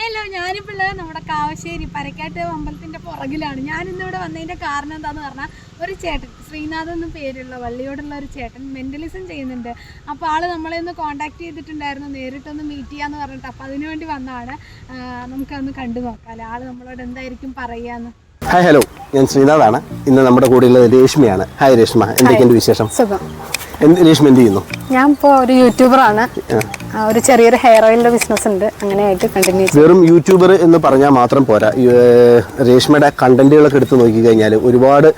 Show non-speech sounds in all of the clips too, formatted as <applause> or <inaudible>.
Hello ഞാനിപ്പോൾ ഉള്ളത് നമ്മുടെ കാവശ്ശേരി പരക്കാട്ട് അമ്പലത്തിന്റെ പുറകിലാണ്. ഞാൻ വന്നതിന്റെ വന്നതിന്റെ കാരണം എന്താണെന്ന് പറഞ്ഞാൽ ഒരു ചേട്ടൻ ശ്രീനാഥ് എന്ന് പേരുള്ള വള്ളിയോടുള്ള ഒരു ചേട്ടൻ മെന്റലിസം ചെയ്യുന്നുണ്ട്. അപ്പോൾ ആൾ നമ്മളെ ഒന്ന് കോൺടാക്ട് ചെയ്തിട്ടുണ്ടായിരുന്നു നേരിട്ടൊന്ന് മീറ്റ് ചെയ്യാന്ന് പറഞ്ഞിട്ട്. അപ്പോൾ അതിനു വേണ്ടി വന്നതാണ്. നമുക്കൊന്ന് കണ്ടു നോക്കാം ആൾ നമ്മളോട് എന്തായിരിക്കും പറയാന്ന്? ഹായ് ഹലോ ഞാൻ ശ്രീനാഥാണ്. ഇന്ന് നമ്മുടെ കൂടെയുള്ളത് രേഷ്മയാണ്. ഹായ് രേഷ്മ. എന്തൊക്കെയുണ്ട് വിശേഷം? സുഖം. രേഷ്മ എന്ത് ചെയ്യുന്നു? ഞാൻ ഇപ്പോൾ ഒരു യൂട്യൂബറാണ് ഒരു ചെറിയൊരു ഹെയർ ഓയിലിന്റെ ബിസിനസ് ഉണ്ട്. അങ്ങനെയായിട്ട് കണ്ടിന്യൂ വെറും യൂട്യൂബർ എന്ന് പറഞ്ഞാൽ മാത്രം പോരാ. രേഷ്മയുടെ കണ്ടന്റുകളൊക്കെ എടുത്ത് നോക്കിക്കഴിഞ്ഞാൽ ഒരുപാട്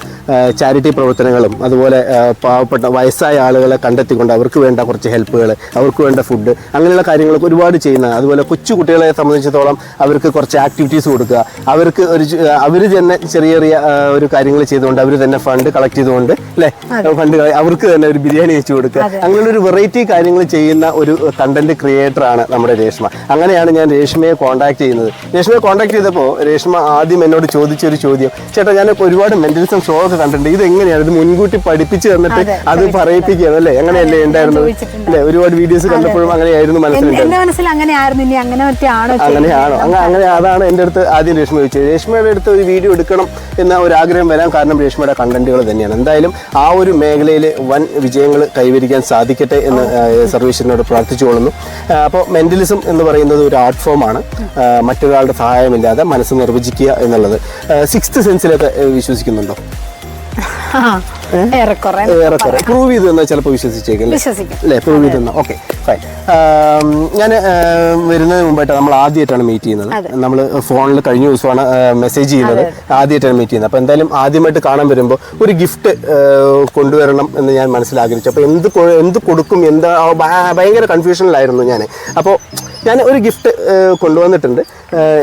ചാരിറ്റി പ്രവർത്തനങ്ങളും അതുപോലെ പാവപ്പെട്ട വയസ്സായ ആളുകളെ കണ്ടെത്തിക്കൊണ്ട് അവർക്ക് വേണ്ട കുറച്ച് ഹെൽപ്പുകൾ അവർക്ക് വേണ്ട ഫുഡ് അങ്ങനെയുള്ള കാര്യങ്ങളൊക്കെ ഒരുപാട് ചെയ്യുന്ന അതുപോലെ കൊച്ചു കുട്ടികളെ സംബന്ധിച്ചിടത്തോളം അവർക്ക് കുറച്ച് ആക്ടിവിറ്റീസ് കൊടുക്കുക. അവർക്ക് ഒരു അവർ തന്നെ ചെറിയ ചെറിയ ഒരു കാര്യങ്ങൾ ചെയ്തുകൊണ്ട് അവർ തന്നെ ഫണ്ട് കളക്ട് ചെയ്തുകൊണ്ട് അല്ലേ? ഫണ്ട് അവർക്ക് തന്നെ ഒരു ബിരിയാണി വെച്ച് കൊടുക്കുക. അങ്ങനെയുള്ള ഒരു വെറൈറ്റി കാര്യങ്ങൾ ചെയ്യുന്ന ഒരു കണ്ടന്റ് ക്രിയേറ്റർ ആണ് നമ്മുടെ രേഷ്മ. അങ്ങനെയാണ് ഞാൻ രേഷ്മയെ കോൺടാക്ട് ചെയ്യുന്നത്. രേഷ്മയെ കോൺടാക്ട് ചെയ്തപ്പോൾ രേഷ്മ ആദ്യം എന്നോട് ചോദിച്ചൊരു ചോദ്യം. ചേട്ടാ ഞാൻ ഒരുപാട് മെന്റലിസം ഷോ ഒക്കെ കണ്ടിട്ടുണ്ട്. ഇത് എങ്ങനെയാണ്? ഇത് മുൻകൂട്ടി പഠിപ്പിച്ച് തന്നിട്ട് അത് പറയിപ്പിക്കുകയാണ് അല്ലേ? അങ്ങനെയല്ലേ ഉണ്ടായിരുന്നത്. അല്ലേ? ഒരുപാട് വീഡിയോസ് കണ്ടപ്പോഴും അങ്ങനെയായിരുന്നു മനസ്സിലായിരുന്നു മനസ്സിൽ അങ്ങനെ ആയിരുന്നു ഇനി അങ്ങനെ പറ്റിയാണോ അങ്ങനെയാണോ? അങ്ങനെ അങ്ങനെ അതാണ് എന്റെ അടുത്ത് ആദ്യം രേഷ്മ ചോദിച്ചത്. രേഷ്മയുടെ അടുത്ത് ഒരു വീഡിയോ എടുക്കണം എന്ന ഒരു ആഗ്രഹം വരാൻ കാരണം രേഷ്മയുടെ കണ്ടന്റുകൾ തന്നെയാണ്. എന്തായാലും ആ ഒരു മേഖലയിൽ വൻ വിജയങ്ങൾ കൈവരിക്കാൻ സാധിക്കട്ടെ എന്ന് സർവീസിനോട് പ്രാർത്ഥിച്ചുകൊള്ളുന്നു. അപ്പോൾ മെന്റലിസം എന്ന് പറയുന്നത് ഒരു ആർട്ട് ഫോമാണ് മറ്റൊരാളുടെ സഹായമില്ലാതെ മനസ്സ് നിർവചിക്കുക എന്നുള്ളത്. സിക്സ്ത് സെൻസിലൊക്കെ വിശ്വസിക്കുന്നുണ്ടോ? ഏറെക്കുറെ. ഏറെക്കുറെ. പ്രൂവ് ചെയ്തു എന്നാൽ ചിലപ്പോൾ വിശ്വസിച്ചേക്കും അല്ലേ? പ്രൂവ് ചെയ്തു ഓക്കെ ഫൈൻ ഞാൻ വരുന്നതിന് മുമ്പായിട്ട് നമ്മൾ ആദ്യമായിട്ടാണ് മീറ്റ് ചെയ്യുന്നത്. നമ്മൾ ഫോണിൽ കഴിഞ്ഞ ദിവസമാണ് മെസ്സേജ് ചെയ്യുന്നത്. ആദ്യമായിട്ടാണ് മീറ്റ് ചെയ്യുന്നത്. അപ്പോൾ എന്തായാലും ആദ്യമായിട്ട് കാണാൻ വരുമ്പോൾ ഒരു ഗിഫ്റ്റ് കൊണ്ടുവരണം എന്ന് ഞാൻ മനസ്സിലാഗ്രഹിച്ചു. അപ്പോൾ എന്ത് എന്ത് കൊടുക്കും എന്താ ഭയങ്കര കൺഫ്യൂഷനിലായിരുന്നു ഞാൻ അപ്പോൾ ഞാൻ ഒരു ഗിഫ്റ്റ് കൊണ്ടുവന്നിട്ടുണ്ട്.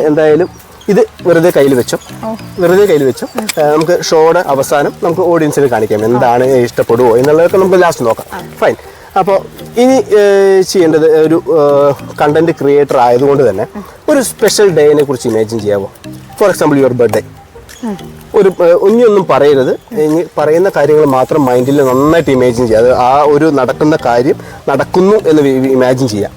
എന്തായാലും ഇത് വെറുതെ കയ്യിൽ വെച്ചോ. വെറുതെ കയ്യിൽ വെച്ചോ. നമുക്ക് ഷോയുടെ അവസാനം നമുക്ക് ഓഡിയൻസിന് കാണിക്കാം. എന്താണ് ഇഷ്ടപ്പെടുവോ എന്നുള്ളതൊക്കെ നമുക്ക് ലാസ്റ്റ് നോക്കാം. ഫൈൻ അപ്പോൾ ഇനി ചെയ്യേണ്ടത് ഒരു കണ്ടന്റ് ക്രിയേറ്റർ ആയതുകൊണ്ട് തന്നെ ഒരു സ്പെഷ്യൽ ഡേനെ കുറിച്ച് ഇമാജിൻ ചെയ്യാമോ ഫോർ എക്സാമ്പിൾ യുവർ ബർത്ത്ഡേ ഒരു ഇനിയൊന്നും പറയരുത്. ഇനി പറയുന്ന കാര്യങ്ങൾ മാത്രം മൈൻഡിൽ നന്നായിട്ട് ഇമാജിൻ ചെയ്യുക അത് ആ ഒരു നടക്കുന്ന കാര്യം നടക്കുന്നു എന്ന് ഇമാജിൻ ചെയ്യാം.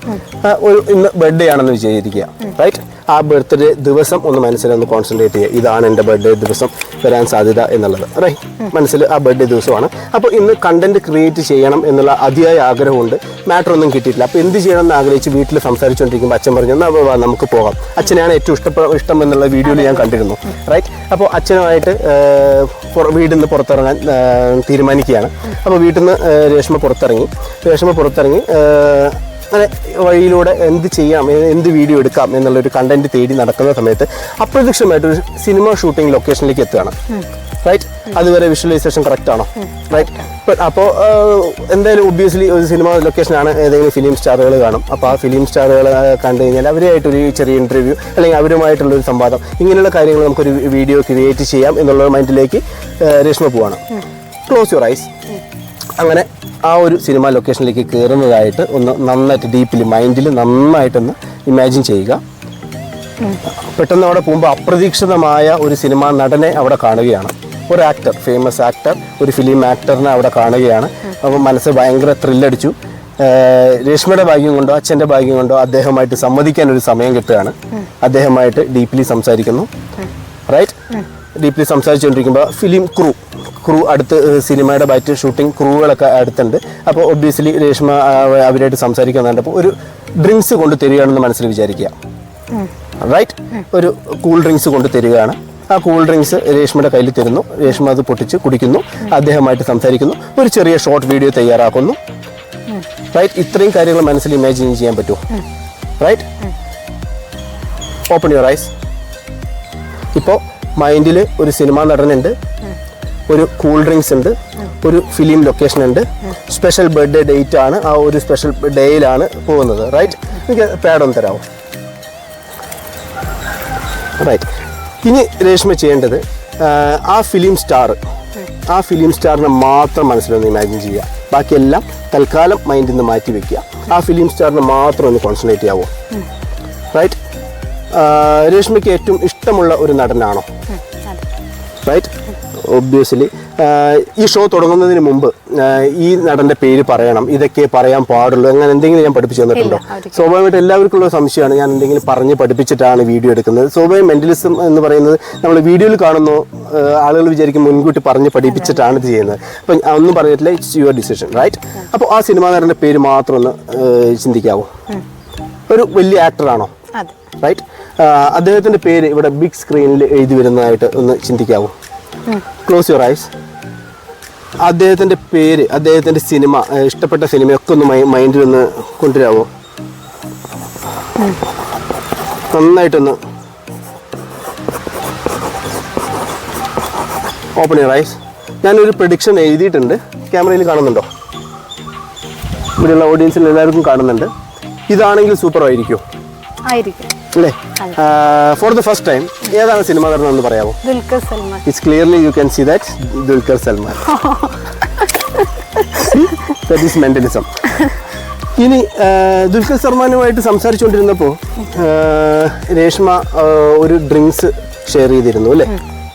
ഒരു ഇന്ന് ബർത്ത്ഡേ ആണെന്ന് വിചാരിക്കുക. റൈറ്റ് ആ ബർത്ത്ഡേ ദിവസം ഒന്ന് മനസ്സിൽ ഒന്ന് കോൺസെൻട്രേറ്റ് ചെയ്യുക. ഇതാണ് എന്റെ ബർത്ത്ഡേ ദിവസം വരാൻ സാധ്യത എന്നുള്ളത്. റൈറ്റ് മനസ്സിൽ ആ ബർത്ത്ഡേ ദിവസമാണ്. അപ്പോൾ ഇന്ന് കണ്ടന്റ് ക്രിയേറ്റ് ചെയ്യണം എന്നുള്ള അതിയായ ആഗ്രഹമുണ്ട്. മാറ്റർ ഒന്നും കിട്ടിയിട്ടില്ല. അപ്പോൾ എന്ത് ചെയ്യണം എന്ന് ആഗ്രഹിച്ച് വീട്ടിൽ സംസാരിച്ചുകൊണ്ടിരിക്കുമ്പോൾ അച്ഛൻ പറഞ്ഞു എന്നാൽ നമുക്ക് പോകാം. അച്ഛനെയാണ് ഏറ്റവും ഇഷ്ടപ്പെട്ട ഇഷ്ടം എന്നുള്ള വീഡിയോയിൽ ഞാൻ കണ്ടിരുന്നു. റൈറ്റ് അപ്പോൾ അച്ഛനുമായിട്ട് വീട്ടിൽ നിന്ന് പുറത്തിറങ്ങാൻ തീരുമാനിക്കുകയാണ്. അപ്പോൾ വീട്ടിൽ നിന്ന് രേഷ്മ പുറത്തിറങ്ങി. രേഷ്മ പുറത്തിറങ്ങി ഏഹ്, അങ്ങനെ വഴിയിലൂടെ എന്ത് ചെയ്യാം എന്ത് വീഡിയോ എടുക്കാം എന്നുള്ളൊരു കണ്ടന്റ് തേടി നടക്കുന്ന സമയത്ത് ഒരു സിനിമ ഷൂട്ടിംഗ് ലൊക്കേഷനിലേക്ക് എത്തുകയാണ്. റൈറ്റ് അതുവരെ വിഷ്വലൈസേഷൻ കറക്റ്റ് ആണോ? റൈറ്റ് അപ്പോൾ എന്തായാലും ഒബ്വിയസ്ലി ഒരു സിനിമ ലൊക്കേഷനാണ് ഏതെങ്കിലും ഫിലിം സ്റ്റാറുകൾ കാണും. അപ്പോൾ ആ ഫിലിം സ്റ്റാറുകൾ കണ്ടു കഴിഞ്ഞാൽ അവരുമായിട്ടൊരു ചെറിയ ഇന്റർവ്യൂ അല്ലെങ്കിൽ അവരുമായിട്ടുള്ള ഒരു സംവാദം ഇങ്ങനെയുള്ള കാര്യങ്ങൾ നമുക്കൊരു വീഡിയോ ക്രിയേറ്റ് ചെയ്യാം എന്നുള്ള മൈൻഡിലേക്ക് രേഷ്മ പോവാണ്. ക്ലോസ് യുവർ ഐസ് അങ്ങനെ ആ ഒരു സിനിമ ലൊക്കേഷനിലേക്ക് കയറുന്നതായിട്ട് ഒന്ന് നന്നായിട്ട് ഡീപ്പിൽ മൈൻഡിൽ നന്നായിട്ടൊന്ന് ഇമാജിൻ ചെയ്യുക. പെട്ടെന്ന് അവിടെ പോകുമ്പോൾ അപ്രതീക്ഷിതമായ ഒരു സിനിമാ നടനെ അവിടെ കാണുകയാണ്. ഒരു ആക്ടർ ഫേമസ് ആക്ടർ ഒരു ഫിലിം ആക്ടറിനെ അവിടെ കാണുകയാണ്. അപ്പോൾ മനസ്സ് ഭയങ്കര ത്രില്ലടിച്ചു രേഷ്മയുടെ ഭാഗ്യം കൊണ്ടോ അച്ഛന്റെ ഭാഗ്യം കൊണ്ടോ അദ്ദേഹമായിട്ട് സംവദിക്കാൻ ഒരു സമയം കിട്ടുകയാണ്. അദ്ദേഹമായിട്ട് ഡീപ്ലി സംസാരിക്കുന്നു. റൈറ്റ് ഡീപ്ലി സംസാരിച്ചുകൊണ്ടിരിക്കുമ്പോൾ ഫിലിം ക്രൂ. ക്രൂ അടുത്ത് സിനിമയുടെ ബാറ്റ് ഷൂട്ടിംഗ് ക്രൂകളൊക്കെ അടുത്തുണ്ട്. അപ്പോൾ ഒബ്വിയസ്ലി രേഷ്മ അവരായിട്ട് സംസാരിക്കാൻ കണ്ടപ്പോൾ ഒരു ഡ്രിങ്ക്സ് കൊണ്ട് തരികയാണെന്ന് മനസ്സിൽ വിചാരിക്കുക. റൈറ്റ് ഒരു കൂൾ ഡ്രിങ്ക്സ് കൊണ്ട് തരികയാണ്. ആ കൂൾ ഡ്രിങ്ക്സ് രേഷ്മയുടെ കയ്യിൽ തരുന്നു. രേഷ്മ അത് പൊട്ടിച്ച് കുടിക്കുന്നു. അദ്ദേഹമായിട്ട് സംസാരിക്കുന്നു. ഒരു ചെറിയ ഷോർട്ട് വീഡിയോ തയ്യാറാക്കുന്നു. റൈറ്റ് ഇത്രയും കാര്യങ്ങൾ മനസ്സിൽ ഇമാജിൻ ചെയ്യാൻ പറ്റുമോ? റൈറ്റ് ഓപ്പൺ യുവർ ഐസ് ഇപ്പോൾ മൈൻഡിൽ ഒരു സിനിമാ നടനുണ്ട് ഒരു കൂൾ ഡ്രിങ്ക്സ് ഉണ്ട് ഒരു ഫിലിം ലൊക്കേഷൻ ഉണ്ട്. സ്പെഷ്യൽ ബർത്ത്ഡേ ഡേറ്റ് ആണ് ആ ഒരു സ്പെഷ്യൽ ഡേയിലാണ് പോകുന്നത് റൈറ്റ് എനിക്ക് പാഡൊന്ന് തരാമോ? റൈറ്റ് ഇനി രേഷ്മ ചെയ്യേണ്ടത് ആ ഫിലിം സ്റ്റാർ ആ ഫിലിം സ്റ്റാറിനെ മാത്രം മനസ്സിലൊന്ന് ഇമാജിൻ ചെയ്യുക. ബാക്കിയെല്ലാം തൽക്കാലം മൈൻഡിൽ നിന്ന് മാറ്റി വെക്കുക. ആ ഫിലിം സ്റ്റാറിനെ മാത്രം ഒന്ന് കോൺസെൻട്രേറ്റ് ചെയ്യാവോ? റൈറ്റ് രേഷ്മയ്ക്ക് ഏറ്റവും ഇഷ്ടമുള്ള ഒരു നടനാണോ? റൈറ്റ് ഒബ്വിയസ്ലി ഈ ഷോ തുടങ്ങുന്നതിന് മുമ്പ് ഈ നടന്റെ പേര് പറയണം. ഇതൊക്കെ പറയാൻ പാടുള്ളൂ. അങ്ങനെ എന്തെങ്കിലും ഞാൻ പഠിപ്പിച്ചു തന്നിട്ടുണ്ടോ? സ്വാഭാവികമായിട്ട് എല്ലാവർക്കും ഉള്ള സംശയമാണ്. ഞാൻ എന്തെങ്കിലും പറഞ്ഞ് പഠിപ്പിച്ചിട്ടാണ് വീഡിയോ എടുക്കുന്നത്. സ്വാഭാവിക മെന്റലിസം എന്ന് പറയുന്നത് നമ്മൾ വീഡിയോയിൽ കാണുന്നു ആളുകൾ വിചാരിക്കും മുൻകൂട്ടി പറഞ്ഞ് പഠിപ്പിച്ചിട്ടാണ് ഇത് ചെയ്യുന്നത്. അപ്പം ഒന്നും പറഞ്ഞിട്ടില്ല. ഇറ്റ്സ് യുവർ ഡിസിഷൻ റൈറ്റ് അപ്പോൾ ആ സിനിമാ നടന്റെ പേര് മാത്രം ഒന്ന് ചിന്തിക്കാവോ? ഒരു വലിയ ആക്ടറാണോ റൈറ്റ് അദ്ദേഹത്തിന്റെ പേര് ഇവിടെ ബിഗ് സ്ക്രീനിൽ എഴുതി വരുന്നതായിട്ട് ഒന്ന് ചിന്തിക്കാവൂ. ക്ലോസ് യുവർ ഐസ് അദ്ദേഹത്തിന്റെ പേര് അദ്ദേഹത്തിന്റെ സിനിമ ഇഷ്ടപ്പെട്ട സിനിമയൊക്കെ ഒന്ന് മൈൻഡിൽ ഒന്ന് കൊണ്ടുവരാവോ. നന്നായിട്ടൊന്ന് ഓപ്പൺ യുവർ ഐസ് ഞാനൊരു പ്രഡിക്ഷൻ എഴുതിയിട്ടുണ്ട്. ക്യാമറയിൽ കാണുന്നുണ്ടോ? ഇവിടെയുള്ള ഓഡിയൻസിൽ എല്ലാവർക്കും കാണുന്നുണ്ട്. ഇതാണെങ്കിൽ സൂപ്പർ ആയിരിക്കും. ആയിരിക്കും. അല്ലേ? ഫോർ ദ ഫസ്റ്റ് ടൈം ഏതാണ് സിനിമ നടനം എന്ന് പറയാമോ? Dulquer Salmaan. It's clearly you can see that Dulquer Salmaan. That is mentalism ഇനി ദുൽഖർ സൽമാനുമായിട്ട് സംസാരിച്ചുകൊണ്ടിരുന്നപ്പോൾ രേഷ്മ ഒരു ഡ്രിങ്ക്സ് ഷെയർ ചെയ്തിരുന്നു അല്ലേ?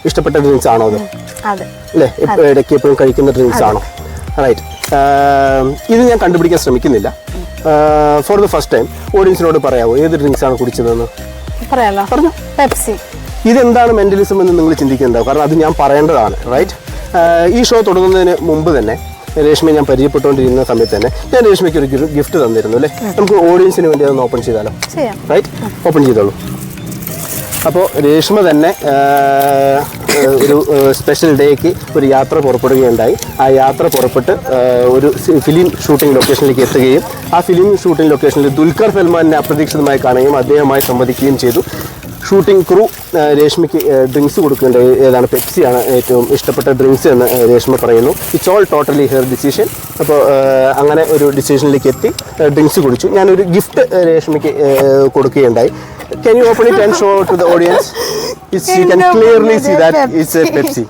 ഇഷ്ടപ്പെട്ട ഡ്രിങ്ക്സ് ആണോ അത്? അല്ലേ? ഇടയ്ക്ക് എപ്പോഴും കഴിക്കുന്ന ഡ്രിങ്ക്സ് ആണോ? റൈറ്റ് ഇത് ഞാൻ കണ്ടുപിടിക്കാൻ ശ്രമിക്കുന്നില്ല. ഫോർ ദ ഫസ്റ്റ് ടൈം ഓഡിയൻസിനോട് പറയാമോ ഏത് ഡ്രിങ്ക്സ് ആണ് കുടിച്ചതെന്ന്? പറയാലോ. പറഞ്ഞോ. പെപ്സി ഇതെന്താണ് മെന്റലിസം എന്ന് നിങ്ങൾ ചിന്തിക്കുന്നുണ്ടാവും കാരണം അത് ഞാൻ പറയേണ്ടതാണ് റൈറ്റ് ഈ ഷോ തുടങ്ങുന്നതിന് മുമ്പ് തന്നെ രേഷ്മയെ ഞാൻ പരിചയപ്പെട്ടുകൊണ്ടിരുന്ന സമയത്ത് തന്നെ ഞാൻ രേഷ്മയ്ക്ക് ഒരു ഗിഫ്റ്റ് തന്നിരുന്നു അല്ലേ? നമുക്ക് ഓഡിയൻസിന് വേണ്ടി അതൊന്ന് ഓപ്പൺ ചെയ്താലോ? റൈറ്റ് ഓപ്പൺ ചെയ്തോളൂ. അപ്പോൾ രേഷ്മ തന്നെ ഒരു സ്പെഷ്യൽ ഡേക്ക് ഒരു യാത്ര പുറപ്പെടുകയുണ്ടായി. ആ യാത്ര പുറപ്പെട്ട് ഒരു ഫിലിം ഷൂട്ടിംഗ് ലൊക്കേഷനിലേക്ക് എത്തുകയും ആ ഫിലിം ഷൂട്ടിംഗ് ലൊക്കേഷനിൽ ദുൽഖർ സൽമാനെ അപ്രതീക്ഷിതമായി കാണുകയും അദ്ദേഹവുമായി സംവദിക്കുകയും ചെയ്തു. ഷൂട്ടിംഗ് ക്രൂ രേഷ്മയ്ക്ക് ഡ്രിങ്ക്സ് കൊടുക്കുന്നുണ്ട്. ഏതാണ് പെപ്സിയാണ് ഏറ്റവും ഇഷ്ടപ്പെട്ട ഡ്രിങ്ക്സ് എന്ന് രേഷ്മ പറയുന്നു. It's all totally her decision അപ്പോൾ അങ്ങനെ ഒരു ഡിസിഷനിലേക്ക് എത്തി ഡ്രിങ്ക്സ് കുടിച്ചു. ഞാനൊരു ഗിഫ്റ്റ് രേഷ്മയ്ക്ക് കൊടുക്കുകയുണ്ടായി. Can you open it and show to the audience it's you can clearly see that it's a Pepsi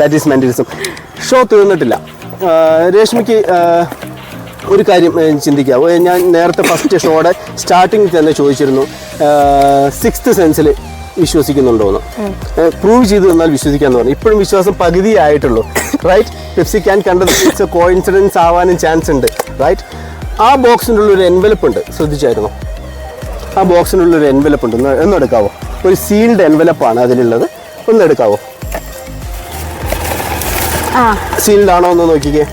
that is mentalism show തീർന്നിട്ടില്ല. രേഷ്മയ്ക്ക് ഒരു കാര്യം ചിന്തിക്കാം ചിന്തിക്കാവോ ഞാൻ നേരത്തെ ഫസ്റ്റ് ഷോയുടെ സ്റ്റാർട്ടിങ്ങിൽ തന്നെ ചോദിച്ചിരുന്നു. സിക്സ്ത് സെൻസിൽ വിശ്വസിക്കുന്നുണ്ടോ എന്ന്. പ്രൂവ് ചെയ്തു തന്നാൽ വിശ്വസിക്കാന്ന് പറഞ്ഞു. ഇപ്പോഴും വിശ്വാസം പകുതി ആയിട്ടുള്ളൂ. റൈറ്റ് പെപ്സി ക്യാൻ കണ്ടത് ഇറ്റ്സ് കോ ഇൻസിഡൻസ് ആവാനും ചാൻസ് ഉണ്ട്. റൈറ്റ് ആ ബോക്സിന്റെ ഉള്ളിൽ ഒരു എൻവലപ്പ് ഉണ്ട്. ശ്രദ്ധിച്ചായിരുന്നു? ആ ബോക്സിനുള്ള ഒരു എൻവലപ്പ് ഉണ്ട്. എന്നെടുക്കാവോ ഒന്ന് എടുക്കാവോ? ഒരു സീൽഡ് എൻവലപ്പാണ് അതിലുള്ളത്. ഒന്ന് എടുക്കാവോ? ആ. സീൽഡ് ആണോ എന്ന് നോക്കിക്കേ.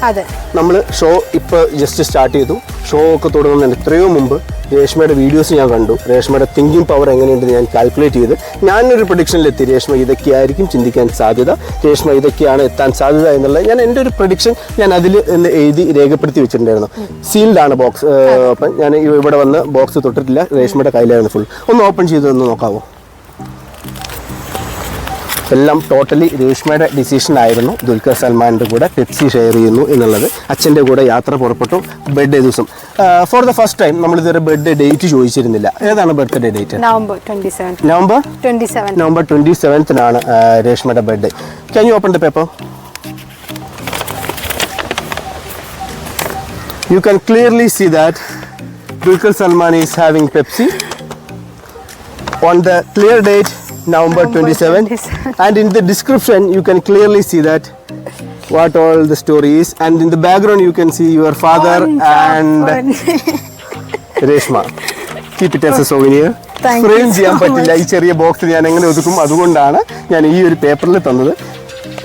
നമ്മൾ ഷോ ഇപ്പോൾ ജസ്റ്റ് സ്റ്റാർട്ട് ചെയ്തു. ഷോ ഒക്കെ തുടങ്ങുന്നതിന് എത്രയോ മുമ്പ് രേഷ്മയുടെ വീഡിയോസ് ഞാൻ കണ്ടു. രേഷ്മയുടെ തിങ്കിങ് പവർ എങ്ങനെയുണ്ടെന്ന് ഞാൻ കാൽക്കുലേറ്റ് ചെയ്ത്. ഞാനൊരു പ്രൊഡിക്ഷനിലെത്തി രേഷ്മ ഇതൊക്കെയായിരിക്കും ചിന്തിക്കാൻ സാധ്യത. രേഷ്മ ഇതൊക്കെയാണ് എത്താൻ സാധ്യത എന്നുള്ളത്. ഞാൻ എന്റെ ഒരു പ്രൊഡിക്ഷൻ ഞാൻ അതിൽ എന്ന് എഴുതി രേഖപ്പെടുത്തി വെച്ചിട്ടുണ്ടായിരുന്നു. സീൽഡ് ആണ് ബോക്സ് അപ്പം ഞാൻ ഇവിടെ വന്ന് ബോക്സ് തൊട്ടിട്ടില്ല. രേഷ്മയുടെ കയ്യിലായിരുന്നു ഫുൾ ഒന്ന് ഓപ്പൺ ചെയ്ത് ഒന്ന് നോക്കാവോ? എല്ലാം ടോട്ടലി രേഷ്മയുടെ ഡിസിഷൻ ആയിരുന്നു. ദുൽഖർ സൽമാന്റെ കൂടെ പെപ്സി ഷെയർ ചെയ്യുന്നു എന്നുള്ളത്. അച്ഛന്റെ കൂടെ യാത്ര പുറപ്പെട്ടു ബർത്ത്ഡേ ദിവസം. ഫോർ ദ ഫസ്റ്റ് ടൈം നമ്മൾ ഇതുവരെ ബർത്ത്ഡേ ഡേറ്റ് ചോദിച്ചിരുന്നില്ല. ഏതാണ് birthday date November November? November twenty സെവൻത്തിനാണ് രേഷ്മയുടെ birthday can you open the paper you can clearly see that Dulquer Salmaan is having Pepsi on the clear date November 27 27. and in the description you can clearly see that what all the story is and in the background you can see your father and Reshma. Keep it as a souvenir. Thank you frame so ചെയ്യാൻ പറ്റില്ല ഈ ചെറിയ box ഞാൻ എങ്ങനെ ഒതുക്കും അതുകൊണ്ടാണ് ഞാൻ ഈ ഒരു പേപ്പറിൽ തന്നത്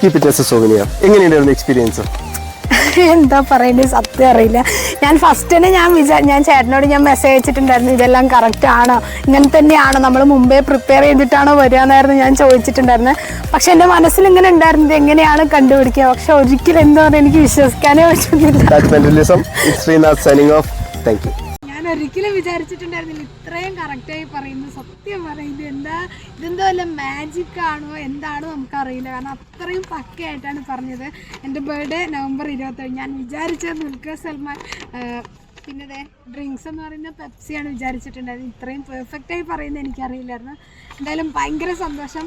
keep it as a souvenir എങ്ങനെയുണ്ടായിരുന്നു എക്സ്പീരിയൻസ് <laughs> എന്താ പറയുന്നത് സത്യം അറിയില്ല. ഞാൻ ഫസ്റ്റ് തന്നെ ഞാൻ വിചാ ഞാൻ ചേട്ടനോട് ഞാൻ മെസ്സേജ് അയച്ചിട്ടുണ്ടായിരുന്നു ഇതെല്ലാം കറക്റ്റ് ആണോ? ഇങ്ങനെ തന്നെയാണോ? നമ്മൾ മുമ്പേ പ്രിപ്പയർ ചെയ്തിട്ടാണോ വരികയെന്നായിരുന്നു ഞാൻ ചോദിച്ചിട്ടുണ്ടായിരുന്നത് പക്ഷെ എന്റെ മനസ്സിൽ ഇങ്ങനെ ഉണ്ടായിരുന്നത് എങ്ങനെയാണ് കണ്ടുപിടിക്കുക? പക്ഷെ ഒരിക്കലും എന്താ പറയുക എനിക്ക് വിശ്വസിക്കാനേ പറ്റുന്നില്ല. ഞാൻ ഒരിക്കലും വിചാരിച്ചിട്ടുണ്ടായിരുന്നില്ല ഇത്രയും കറക്റ്റായി പറയുന്നത് സത്യം പറയുന്നത് എന്താ ഇതെന്തോ വല്ല മാജിക് ആണോ? എന്താണോ നമുക്കറിയില്ല. കാരണം അത്രയും പക്കയായിട്ടാണ് പറഞ്ഞത്. എന്റെ ബർത്ത്ഡേ നവംബർ ഇരുപത്തേഴ് ഞാൻ വിചാരിച്ചത് ദുൽഖർ സൽമാൻ പിന്നെ അതെ ഡ്രിങ്ക്സ് എന്ന് പറയുന്നത് പെപ്സിയാണ് വിചാരിച്ചിട്ടുണ്ടായിരുന്നത് ഇത്രയും പെർഫെക്റ്റായി പറയുന്നത് എനിക്കറിയില്ലായിരുന്നു. എന്തായാലും ഭയങ്കര സന്തോഷം.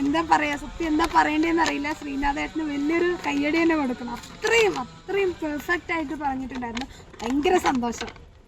എന്താ പറയുക സത്യം എന്താ പറയേണ്ടതെന്ന് അറിയില്ല. ശ്രീനാഥേട്ടന് വലിയൊരു കയ്യടി തന്നെ കൊടുക്കണം. അത്രയും അത്രയും പെർഫെക്റ്റായിട്ട് പറഞ്ഞിട്ടുണ്ടായിരുന്നു. ഭയങ്കര സന്തോഷം.